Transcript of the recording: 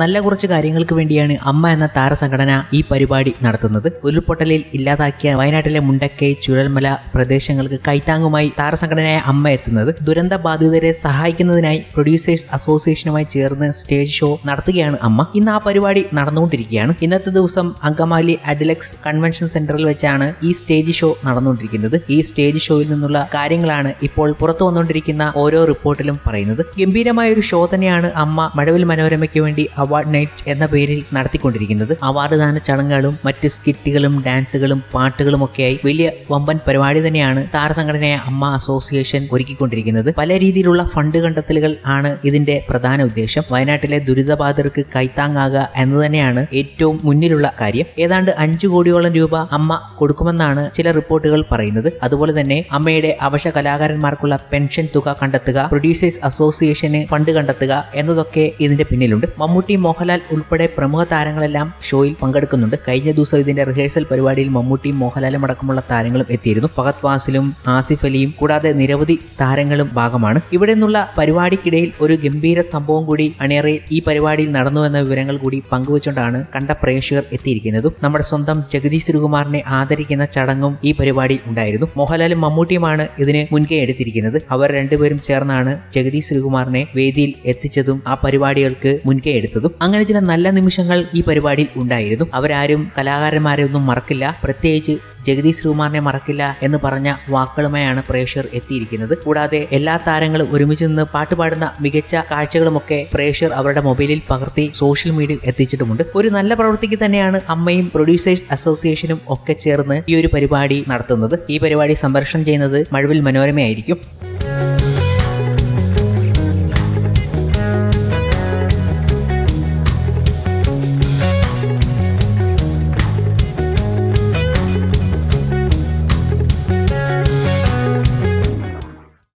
നല്ല കുറച്ച് കാര്യങ്ങൾക്ക് വേണ്ടിയാണ് അമ്മ എന്ന താരസംഘടന ഈ പരിപാടി നടത്തുന്നത്. ഉരുൾപൊട്ടലിൽ ഇല്ലാതാക്കിയ വയനാട്ടിലെ മുണ്ടക്കൈ ചുഴൽമല പ്രദേശങ്ങൾക്ക് കൈത്താങ്ങുമായി താരസംഘടനയായ അമ്മ എത്തുന്നത്. ദുരന്ത ബാധിതരെ സഹായിക്കുന്നതിനായി പ്രൊഡ്യൂസേഴ്സ് അസോസിയേഷനുമായി ചേർന്ന് സ്റ്റേജ് ഷോ നടത്തുകയാണ് അമ്മ. ഇന്ന് ആ പരിപാടി നടന്നുകൊണ്ടിരിക്കുകയാണ്. ഇന്നത്തെ ദിവസം അങ്കമാലി അഡിലക്സ് കൺവെൻഷൻ സെന്ററിൽ വെച്ചാണ് ഈ സ്റ്റേജ് ഷോ നടന്നുകൊണ്ടിരിക്കുന്നത്. ഈ സ്റ്റേജ് ഷോയിൽ നിന്നുള്ള കാര്യങ്ങളാണ് ഇപ്പോൾ പുറത്തു വന്നുകൊണ്ടിരിക്കുന്ന ഓരോ റിപ്പോർട്ടിലും പറയുന്നത്. ഗംഭീരമായ ഒരു ഷോ തന്നെയാണ് അമ്മ മഴവിൽ മനോരമയ്ക്ക് വേണ്ടി അവാർഡ് നൈറ്റ് എന്ന പേരിൽ നടത്തിക്കൊണ്ടിരിക്കുന്നത്. അവാർഡ് ദാന ചടങ്ങുകളും മറ്റ് സ്കിറ്റുകളും ഡാൻസുകളും പാട്ടുകളും ഒക്കെയായി വലിയ വമ്പൻ പരിപാടി തന്നെയാണ് താരസംഘടനയായ അമ്മ അസോസിയേഷൻ ഒരുക്കിക്കൊണ്ടിരിക്കുന്നത്. പല രീതിയിലുള്ള ഫണ്ട് കണ്ടെത്തലുകൾ ആണ് ഇതിന്റെ പ്രധാന ഉദ്ദേശം. വയനാട്ടിലെ ദുരിതബാധിതർക്ക് കൈത്താങ്ങാകുക എന്ന് തന്നെയാണ് ഏറ്റവും മുന്നിലുള്ള കാര്യം. ഏതാണ്ട് അഞ്ചു കോടിയോളം രൂപ അമ്മ കൊടുക്കുമെന്നാണ് ചില റിപ്പോർട്ടുകൾ പറയുന്നത്. അതുപോലെ തന്നെ അമ്മയുടെ അവശ കലാകാരന്മാർക്കുള്ള പെൻഷൻ തുക കണ്ടെത്തുക പ്രൊഡ്യൂസേഴ്സ് അസോസിയേഷന് ഫണ്ട് കണ്ടെത്തുക എന്നതൊക്കെ ഇതിന്റെ പിന്നിലുണ്ട്. മമ്മൂട്ടി മോഹൻലാൽ ഉൾപ്പെടെ പ്രമുഖ താരങ്ങളെല്ലാം ഷോയിൽ പങ്കെടുക്കുന്നുണ്ട്. കഴിഞ്ഞ ദിവസം ഇതിന്റെ റിഹേഴ്സൽ പരിപാടിയിൽ മമ്മൂട്ടിയും മോഹൻലാലും അടക്കമുള്ള താരങ്ങളും എത്തിയിരുന്നു. ഫഹദ് വാസിലും ആസിഫ് അലിയും കൂടാതെ നിരവധി താരങ്ങളും ഭാഗമാണ്. ഇവിടെ നിന്നുള്ള പരിപാടിക്കിടയിൽ ഒരു ഗംഭീര സംഭവം കൂടി അണിയറയിൽ ഈ പരിപാടിയിൽ നടന്നു എന്ന വിവരങ്ങൾ കൂടി പങ്കുവച്ചുകൊണ്ടാണ് കണ്ട പ്രേക്ഷകർ എത്തിയിരിക്കുന്നതും. നമ്മുടെ സ്വന്തം ജഗദീഷ് ശ്രീകുമാറിനെ ആദരിക്കുന്ന ചടങ്ങും ഈ പരിപാടിയിൽ ഉണ്ടായിരുന്നു. മോഹൻലാലും മമ്മൂട്ടിയുമാണ് ഇതിന് മുൻകൈ എടുത്തിരിക്കുന്നത്. അവർ രണ്ടുപേരും ചേർന്നാണ് ജഗദീഷ് ശ്രീകുമാറിനെ വേദിയിൽ എത്തിച്ചതും ആ പരിപാടികൾക്ക് മുൻകൈ എടുത്തതും. അങ്ങനെ ചില നല്ല നിമിഷങ്ങൾ ഈ പരിപാടിയിൽ ഉണ്ടായിരുന്നു. അവരാരും കലാകാരന്മാരെ ഒന്നും മറക്കില്ല. പ്രത്യേകിച്ച് ജഗദീഷ് ശ്രീകുമാറിനെ മറക്കില്ല എന്ന് പറഞ്ഞ വാക്കുകളുമായാണ് പ്രേക്ഷകർ എത്തിയിരിക്കുന്നത്. കൂടാതെ എല്ലാ താരങ്ങളും ഒരുമിച്ച് നിന്ന് പാട്ട് പാടുന്ന മികച്ച കാഴ്ചകളുമൊക്കെ പ്രേക്ഷകർ അവരുടെ മൊബൈലിൽ പകർത്തി സോഷ്യൽ മീഡിയയിൽ എത്തിച്ചിട്ടുമുണ്ട്. ഒരു നല്ല പ്രവൃത്തിക്ക് തന്നെയാണ് അമ്മയും പ്രൊഡ്യൂസേഴ്സ് അസോസിയേഷനും ഒക്കെ ചേർന്ന് ഈ ഒരു പരിപാടി നടത്തുന്നത്. ഈ പരിപാടി സംപ്രേഷണം ചെയ്യുന്നത് മഴവിൽ മനോരമയായിരിക്കും.